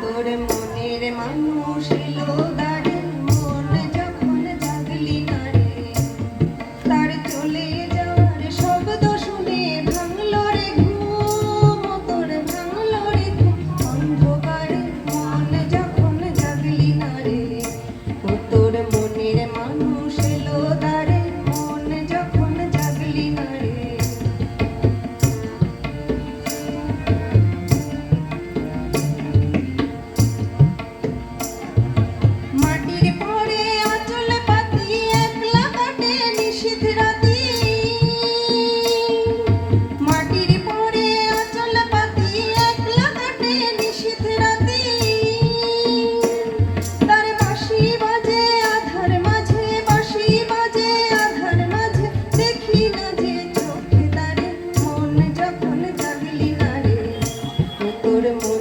তোর মনের মানুষ এলো bem muito.